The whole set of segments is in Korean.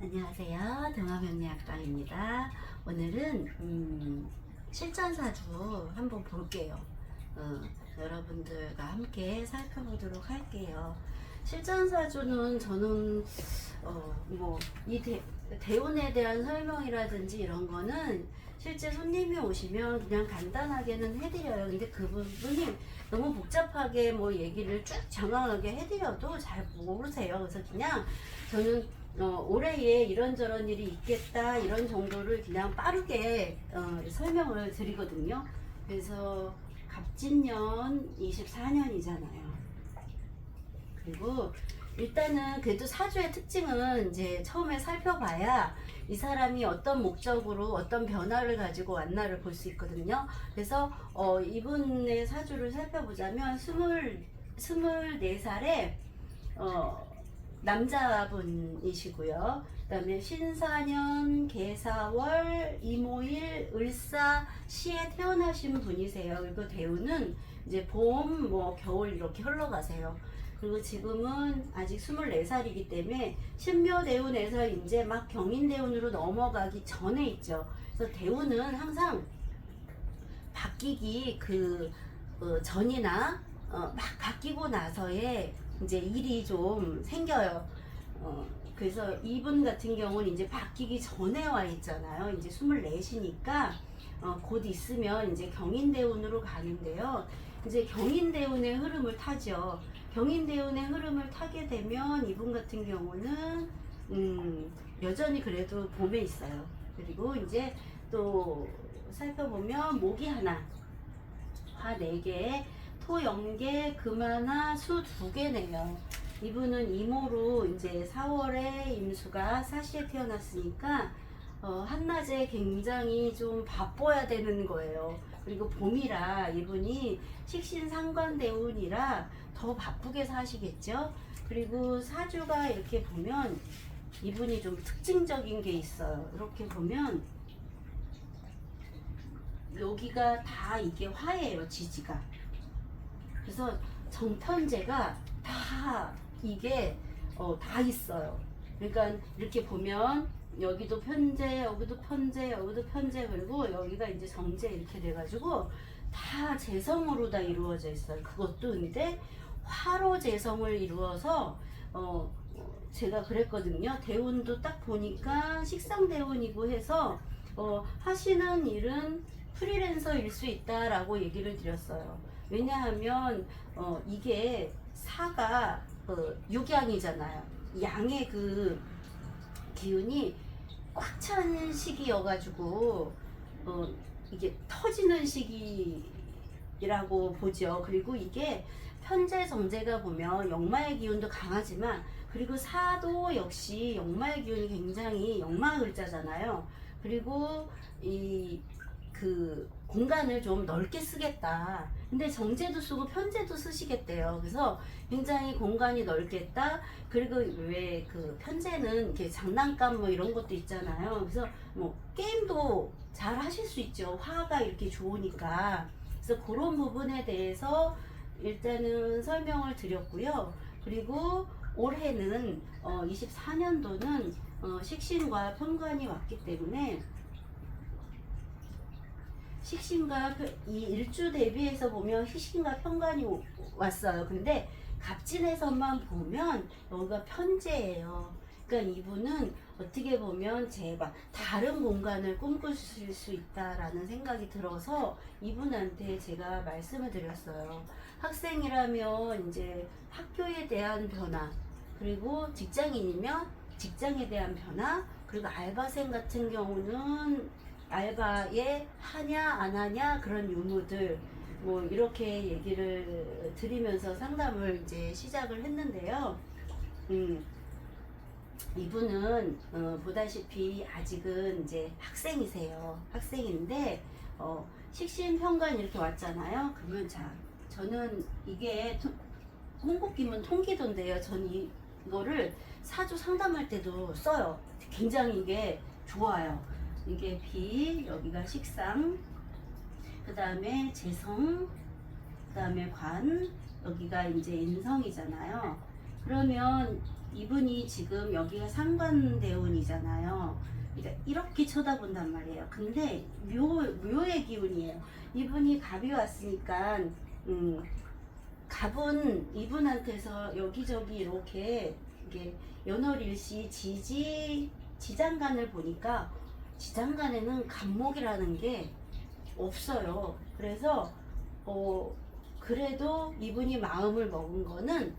안녕하세요. 동화명리학당입니다. 오늘은 음, 실전사주 한번 볼게요. 어, 여러분들과 함께 살펴보도록 할게요. 실전사주는 저는 어, 뭐이 대운에 대한 설명이라든지 이런 거는 실제 손님이 오시면 그냥 간단하게는 해드려요. 근데 그 부분이 너무 복잡하게 뭐 얘기를 쭉 장황하게 해드려도 잘 모르세요. 그래서 그냥 저는 어, 올해에 이런저런 일이 있겠다 이런 정도를 그냥 빠르게 어, 설명을 드리거든요. 그래서 갑진년 24년이잖아요. 그리고 일단은 그래도 사주의 특징은 이제 처음에 살펴봐야 이 사람이 어떤 목적으로 어떤 변화를 가지고 왔나를 볼 수 있거든요. 그래서 어, 이분의 사주를 살펴보자면 스물 스물네 살에 어, 남자분이시고요. 그다음에 신사년, 계사월, 이모일, 을사 시에 태어나신 분이세요. 그리고 대우는 이제 봄, 뭐 겨울 이렇게 흘러가세요. 그리고 지금은 아직 24살이기 때문에 신묘대운에서 이제 막 경인대운으로 넘어가기 전에 있죠. 그래서 대운은 항상 바뀌기 그 어, 전이나 어, 막 바뀌고 나서의 이제 일이 좀 생겨요. 어, 그래서 이분 같은 경우는 이제 바뀌기 전에 와 있잖아요. 이제 24시니까 어, 곧 있으면 이제 경인대운으로 가는데요. 이제 경인대운의 흐름을 타죠. 경인대운의 흐름을 타게 되면 이분 같은 경우는 음, 여전히 그래도 봄에 있어요. 그리고 이제 또 살펴보면 목이 하나, 화 네 개, 토 0개, 금 하나, 수 두 개네요. 이분은 이모로 이제 4월에 임수가 사시에 태어났으니까 어, 한낮에 굉장히 좀 바빠야 되는 거예요. 그리고 봄이라 이분이 식신상관대운이라 더 바쁘게 사시겠죠. 그리고 사주가 이렇게 보면 이분이 좀 특징적인 게 있어요. 이렇게 보면 여기가 다 이게 화예요, 지지가. 그래서 정편제가 다 이게 어, 다 있어요. 그러니까 이렇게 보면 여기도 편제, 여기도 편제, 여기도 편제 그리고 여기가 이제 정제 이렇게 돼가지고 다 재성으로 다 이루어져 있어요. 그것도 근데 화로 재성을 이루어서 어 제가 그랬거든요. 대운도 딱 보니까 식상 대운이고 해서 어 하시는 일은 프리랜서일 수 있다라고 얘기를 드렸어요. 왜냐하면 어 이게 사가 어, 육양이잖아요. 양의 그 기운이 꽉 찬 시기여가지고 어, 이게 터지는 시기라고 보죠. 그리고 이게 편재 정제가 보면 역마의 기운도 강하지만 그리고 사도 역시 역마의 기운이 굉장히 역마 글자잖아요. 그리고 이 그 공간을 좀 넓게 쓰겠다. 근데 정제도 쓰고 편제도 쓰시겠대요. 그래서 굉장히 공간이 넓겠다. 그리고 왜 그 편제는 이렇게 장난감 뭐 이런 것도 있잖아요. 그래서 뭐 게임도 잘 하실 수 있죠. 화가 이렇게 좋으니까. 그래서 그런 부분에 대해서 일단은 설명을 드렸고요. 그리고 올해는 어 24년도는 어 식신과 편관이 왔기 때문에 식신과 편- 이 일주 대비해서 보면 희신과 편관이 오- 왔어요. 근데 갑진에서만 보면 여기가 편제예요. 그러니까 이분은 어떻게 보면 제가 다른 공간을 꿈꾸실 수 있다라는 생각이 들어서 이분한테 제가 말씀을 드렸어요. 학생이라면 이제 학교에 대한 변화, 그리고 직장인이면 직장에 대한 변화, 그리고 알바생 같은 경우는 알바에 하냐 안 하냐 그런 유무들 뭐 이렇게 얘기를 드리면서 상담을 이제 시작을 했는데요. 음, 이분은 어, 보다시피 아직은 이제 학생이세요. 학생인데 어, 식신평관 이렇게 왔잖아요. 그러면 자 저는 이게 토- 홍국기문 통기도인데요. 전 이, 이거를 사주 상담할 때도 써요. 굉장히 이게 좋아요. 이게 비, 여기가 식상, 그 다음에 재성, 그 다음에 관, 여기가 이제 인성이잖아요. 그러면 이분이 지금 여기가 상관대운이잖아요. 그러니까 이렇게 쳐다본단 말이에요. 근데 묘 묘의 기운이에요. 이분이 갑이 왔으니까 음, 갑은 이분한테서 여기저기 이렇게 이게 연월일시 지지 지장간을 보니까 지장간에는 간목이라는 게 없어요. 그래서 어 그래도 이분이 마음을 먹은 거는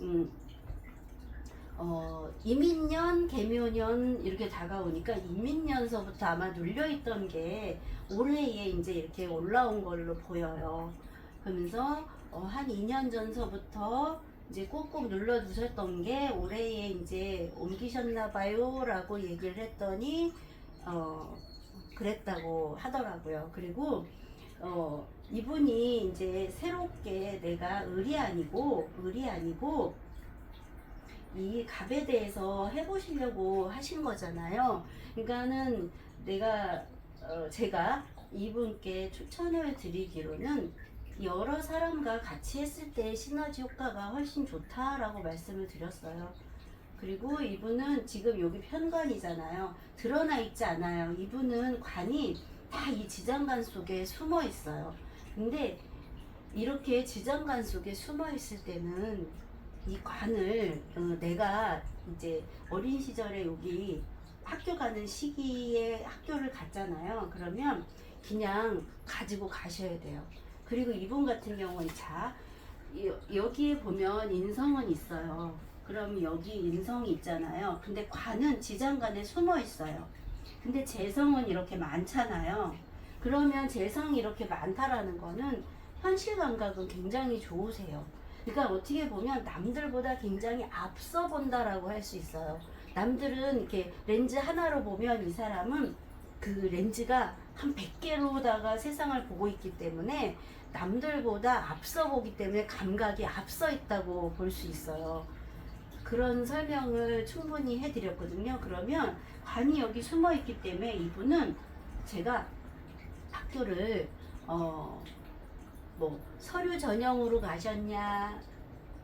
음, 어, 이민년, 개묘년 이렇게 다가오니까 이민년서부터 아마 눌려있던 게 올해에 이제 이렇게 올라온 걸로 보여요. 그러면서 어, 한 2년 전서부터 이제 꾹꾹 눌러 두셨던 게 올해에 이제 옮기셨나 봐요 라고 얘기를 했더니 어, 그랬다고 하더라고요. 그리고 어, 이분이 이제 새롭게 내가 을이 아니고 을이 아니고 이 갑에 대해서 해보시려고 하신 거잖아요. 그러니까는 내가 어, 제가 이분께 추천을 드리기로는 여러 사람과 같이 했을 때 시너지 효과가 훨씬 좋다라고 말씀을 드렸어요. 그리고 이분은 지금 여기 편관이잖아요. 드러나 있지 않아요. 이분은 관이 다 이 지장간 속에 숨어 있어요. 근데 이렇게 지장간 속에 숨어 있을 때는 이 관을 어, 내가 이제 어린 시절에 여기 학교 가는 시기에 학교를 갔잖아요. 그러면 그냥 가지고 가셔야 돼요. 그리고 이분 같은 경우는 자 여- 여기에 보면 인성은 있어요. 그럼 여기 인성이 있잖아요. 근데 관은 지장간에 숨어 있어요. 근데 재성은 이렇게 많잖아요. 그러면 재성이 이렇게 많다라는 거는 현실 감각은 굉장히 좋으세요. 그러니까 어떻게 보면 남들보다 굉장히 앞서 본다라고 할 수 있어요. 남들은 이렇게 렌즈 하나로 보면 이 사람은 그 렌즈가 한 100개로다가 세상을 보고 있기 때문에 남들보다 앞서 보기 때문에 감각이 앞서 있다고 볼 수 있어요. 그런 설명을 충분히 해드렸거든요. 그러면 관이 여기 숨어 있기 때문에 이분은 제가 학교를 어, 뭐 서류 전형으로 가셨냐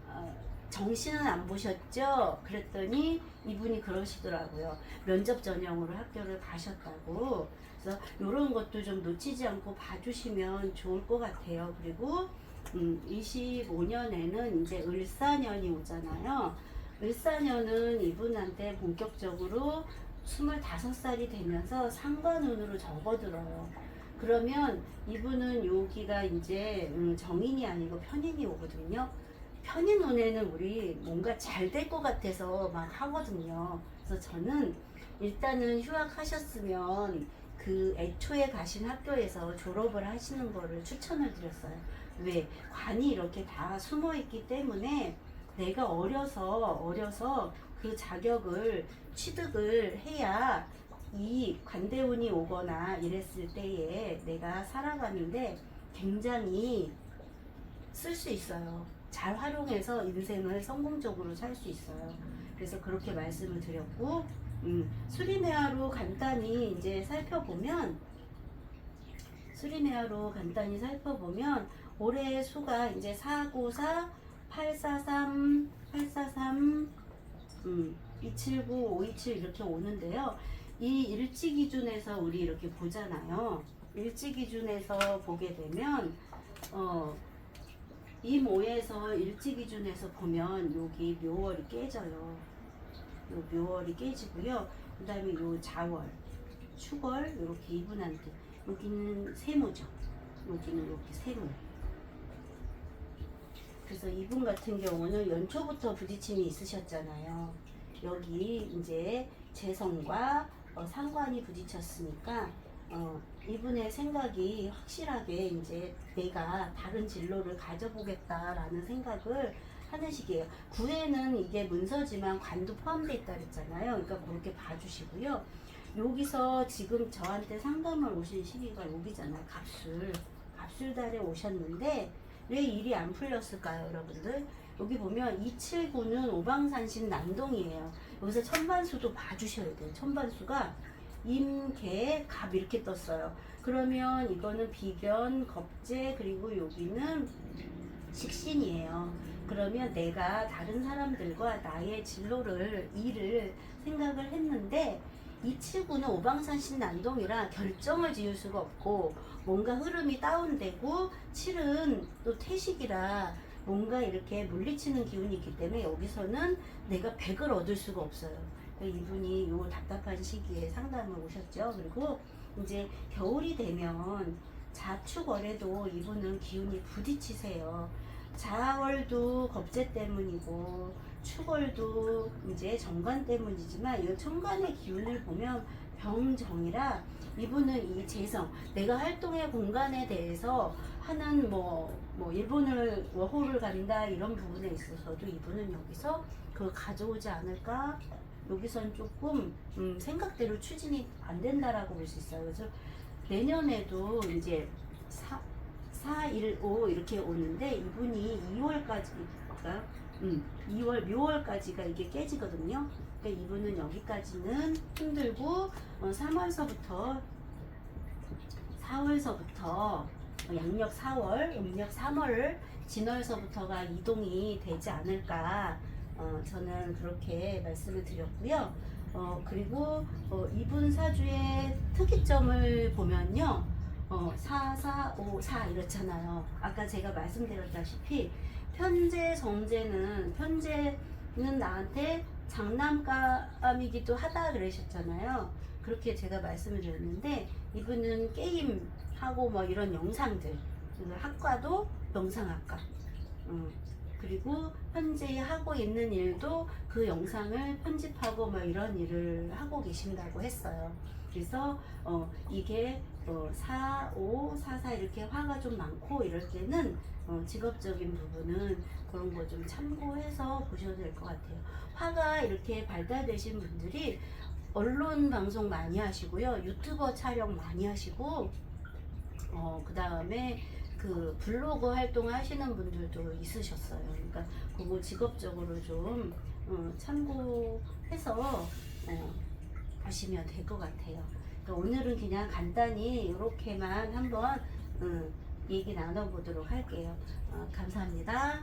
어, 정시는 안 보셨죠? 그랬더니 이분이 그러시더라고요. 면접 전형으로 학교를 가셨다고. 그래서 이런 것도 좀 놓치지 않고 봐주시면 좋을 것 같아요. 그리고 음, 25년에는 이제 을사년이 오잖아요. 을사년은 이분한테 본격적으로 25살이 되면서 상관운으로 접어들어요. 그러면 이분은 여기가 이제 음, 정인이 아니고 편인이 오거든요. 편인 운에는 우리 뭔가 잘 될 것 같아서 막 하거든요. 그래서 저는 일단은 휴학하셨으면 그 애초에 가신 학교에서 졸업을 하시는 거를 추천을 드렸어요. 왜? 관이 이렇게 다 숨어 있기 때문에 내가 어려서 어려서 그 자격을 취득을 해야 이 관대운이 오거나 이랬을 때에 내가 살아가는데 굉장히 쓸 수 있어요. 잘 활용해서 인생을 성공적으로 살 수 있어요. 그래서 그렇게 말씀을 드렸고, 음, 수리메아로 간단히 이제 살펴보면, 수리메아로 간단히 살펴보면, 올해의 수가 이제 494, 843, 843, 음, 279, 527 이렇게 오는데요. 이 일지 기준에서 우리 이렇게 보잖아요. 일지 기준에서 보게 되면, 어, 이 모에서 일지 기준에서 보면 여기 묘월이 깨져요. 요 묘월이 깨지고요. 그 다음에 요 자월, 축월 이렇게 이분한테 여기는 세모죠. 여기는 이렇게 세모. 그래서 이분 같은 경우는 연초부터 부딪힘이 있으셨잖아요. 여기 이제 재성과 어, 상관이 부딪혔으니까 어, 이분의 생각이 확실하게 이제 내가 다른 진로를 가져보겠다라는 생각을 하는 시기예요. 구에는 이게 문서지만 관도 포함되어 있다 그랬잖아요. 그러니까 그렇게 봐주시고요. 여기서 지금 저한테 상담을 오신 시기가 여기잖아요. 갑술. 갑술달에 오셨는데 왜 일이 안 풀렸을까요, 여러분들? 여기 보면 279는 오방산신 난동이에요. 여기서 천반수도 봐주셔야 돼요. 천반수가 임, 개, 갑 이렇게 떴어요. 그러면 이거는 비견, 겁재, 그리고 여기는 식신이에요. 그러면 내가 다른 사람들과 나의 진로를 일을 생각을 했는데 이 치구는 오방산 신 난동이라 결정을 지을 수가 없고 뭔가 흐름이 다운되고 칠은 또 태식이라 뭔가 이렇게 물리치는 기운이 있기 때문에 여기서는 내가 백을 얻을 수가 없어요. 이분이 요 답답한 시기에 상담을 오셨죠. 그리고 이제 겨울이 되면 자축월에도 이분은 기운이 부딪히세요. 자월도 겁재 때문이고 축월도 이제 정관 때문이지만 이 천간의 기운을 보면 병정이라 이분은 이 재성 내가 활동의 공간에 대해서 하는 뭐, 뭐 일본을 워홀을 간다 이런 부분에 있어서도 이분은 여기서 그걸 가져오지 않을까 여기선 조금 음, 생각대로 추진이 안 된다라고 볼 수 있어요. 그래서 내년에도 이제 4, 4, 1, 5 이렇게 오는데 이분이 2월까지가 음, 2월, 묘월까지가 이게 깨지거든요. 그러니까 이분은 여기까지는 힘들고 어, 3월서부터 4월서부터 양력 4월, 음력 3월, 진월서부터가 이동이 되지 않을까 어, 저는 그렇게 말씀을 드렸고요. 어, 그리고 어, 이분 사주의 특이점을 보면요. 어, 4, 4, 5, 4 이렇잖아요. 아까 제가 말씀드렸다시피 편재, 정재는 편재는 나한테 장난감이기도 하다 그러셨잖아요. 그렇게 제가 말씀을 드렸는데 이분은 게임하고 뭐 이런 영상들 그 학과도 영상학과 음, 그리고 현재 하고 있는 일도 그 영상을 편집하고 뭐 이런 일을 하고 계신다고 했어요. 그래서 어, 이게 어, 4, 5, 4, 4 이렇게 화가 좀 많고 이럴 때는 어, 직업적인 부분은 그런 거 좀 참고해서 보셔도 될 것 같아요. 화가 이렇게 발달되신 분들이 언론 방송 많이 하시고요. 유튜버 촬영 많이 하시고 어, 그 다음에 그 블로그 활동 하시는 분들도 있으셨어요. 그러니까 그거 직업적으로 좀 어, 참고해서 어, 보시면 될 것 같아요. 그러니까 오늘은 그냥 간단히 이렇게만 한번 음, 얘기 나눠보도록 할게요. 어, 감사합니다.